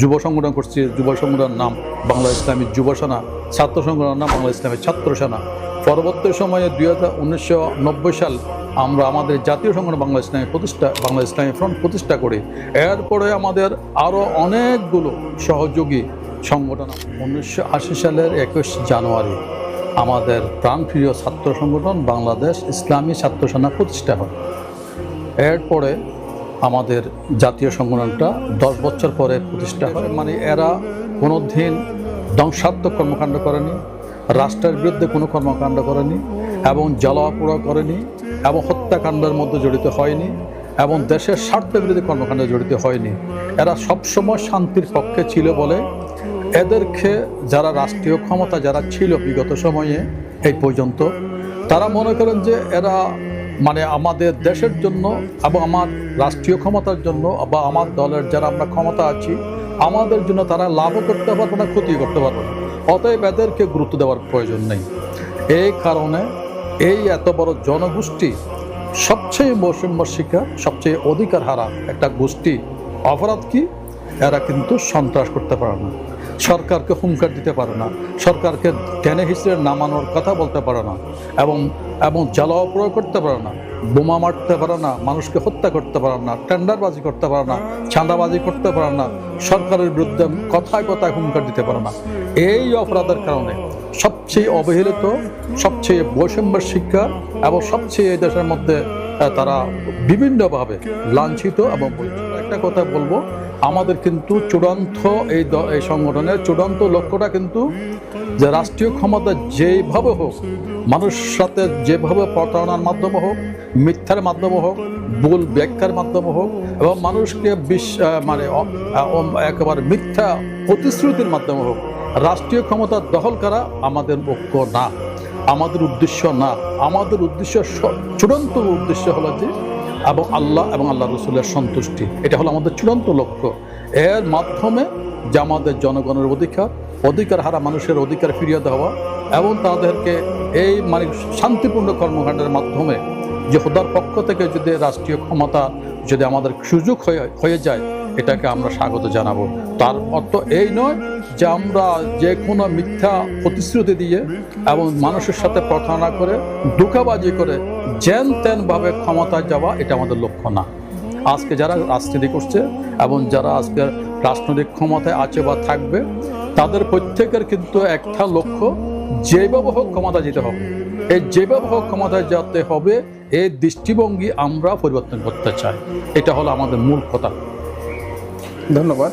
যুব সংগঠন করছি, যুব সংগঠনের নাম বাংলা ইসলামী যুব সেনা, ছাত্র সংগঠনের নাম বাংলা ইসলামী ছাত্র সেনা। পরবর্তী সময়ে দুই হাজার সাল আমরা আমাদের জাতীয় সংগঠন বাংলা ইসলামী প্রতিষ্ঠা, বাংলা ইসলামী ফ্রন্ট প্রতিষ্ঠা করি। এরপরে আমাদের আরও অনেকগুলো সহযোগী সংগঠন উনিশশো আশি সালের একুশ জানুয়ারি আমাদের প্রাণপ্রিয় ছাত্র সংগঠন বাংলাদেশ ইসলামী ছাত্র সেনা প্রতিষ্ঠা হয়। এরপরে আমাদের জাতীয় সংগঠনটা দশ বছর পরে প্রতিষ্ঠা হয়। মানে এরা কোনো দিন ধ্বংসাত্মক কর্মকাণ্ড করেনি, রাষ্ট্রের বিরুদ্ধে কোনো কর্মকাণ্ড করেনি, এবং জ্বালাপোড়া করেনি, এবং হত্যাকাণ্ডের মধ্যে জড়িত হয়নি, এবং দেশের স্বার্থের বিরোধী কর্মকাণ্ডে জড়িত হয়নি। এরা সবসময় শান্তির পক্ষে ছিল বলে এদেরকে যারা রাষ্ট্রীয় ক্ষমতা, যারা ছিল বিগত সময়ে, এই পর্যন্ত, তারা মনে করেন যে এরা মানে আমাদের দেশের জন্য এবং আমার রাষ্ট্রীয় ক্ষমতার জন্য বা আমার দলের যারা আমরা ক্ষমতা আছি, আমাদের জন্য তারা লাভও করতে পারবে না ক্ষতি করতে পারবে না। অতএব এদেরকে গুরুত্ব দেওয়ার প্রয়োজন নেই। এই কারণে এই এত বড় জনগোষ্ঠী সবচেয়ে বৈষম্য শিকার সবচেয়ে অধিকার হারা একটা গোষ্ঠী অপরাধ কি? এরা কিন্তু সন্ত্রাস করতে পারে না। সরকারকে হুঙ্কার দিতে পারে না, সরকারকে টেনে হিসেবে নামানোর কথা বলতে পারে না এবং এবং জ্বালাও প্রয়োগ করতে পারে না, বোমা মারতে পারে না, মানুষকে হত্যা করতে পারে না, টেন্ডারবাজি করতে পারে না, চাঁদাবাজি করতে পারে না, সরকারের বিরুদ্ধে কথায় কথায় হুঙ্কার দিতে পারে না এই অপরাধের কারণে সবচেয়ে অবহেলিত, সবচেয়ে বৈষম্যের শিক্ষা এবং সবচেয়ে এই দেশের মধ্যে তারা বিভিন্নভাবে লাঞ্ছিত এবং বঞ্চিত। একটা কথা বলব। আমাদের কিন্তু চূড়ান্ত এই এই সংগঠনের চূড়ান্ত লক্ষ্যটা কিন্তু যে রাষ্ট্রীয় ক্ষমতা যেভাবে হোক মানুষ সাথে যেভাবে প্রতারণার মাধ্যমে হোক, মিথ্যার মাধ্যমে হোক, ভুল ব্যাখ্যার মাধ্যমে হোক, এবং মানুষকে বিশ মানে একেবারে মিথ্যা প্রতিশ্রুতির মাধ্যমে হোক, রাষ্ট্রীয় ক্ষমতা দখল করা আমাদের লক্ষ্য না, আমাদের উদ্দেশ্য না। আমাদের উদ্দেশ্য চূড়ান্ত উদ্দেশ্য হলো যে এবং আল্লাহ এবং আল্লাহ রসুলের সন্তুষ্টি। এটা হলো আমাদের চূড়ান্ত লক্ষ্য। এর মাধ্যমে যে আমাদের জনগণের অধিকার অধিকার হারা মানুষের অধিকার ফিরিয়ে দেওয়া এবং তাদেরকে এই মানে শান্তিপূর্ণ কর্মকাণ্ডের মাধ্যমে যে হোদার পক্ষ থেকে যদি রাষ্ট্রীয় ক্ষমতা যদি আমাদের সুযোগ হয়ে হয়ে যায় এটাকে আমরা স্বাগত জানাব। তার অর্থ এই নয় যে আমরা যে কোনো মিথ্যা প্রতিশ্রুতি দিয়ে এবং মানুষের সাথে প্রতারণা করে, ধোঁকাবাজি করে যেন তেনভাবে ক্ষমতায় যাওয়া এটা আমাদের লক্ষ্য না। আজকে যারা রাজনীতি করছে এবং যারা আজকে রাজনৈতিক ক্ষমতায় আছে বা থাকবে, তাদের প্রত্যেকের কিন্তু একটা লক্ষ্য, যেভাবে হোক ক্ষমতা যেতে হবে। এই যেভাবে হোক ক্ষমতায় যেতে হবে, এই দৃষ্টিভঙ্গি আমরা পরিবর্তন করতে চাই। এটা হলো আমাদের মূল কথা। ধন্যবাদ।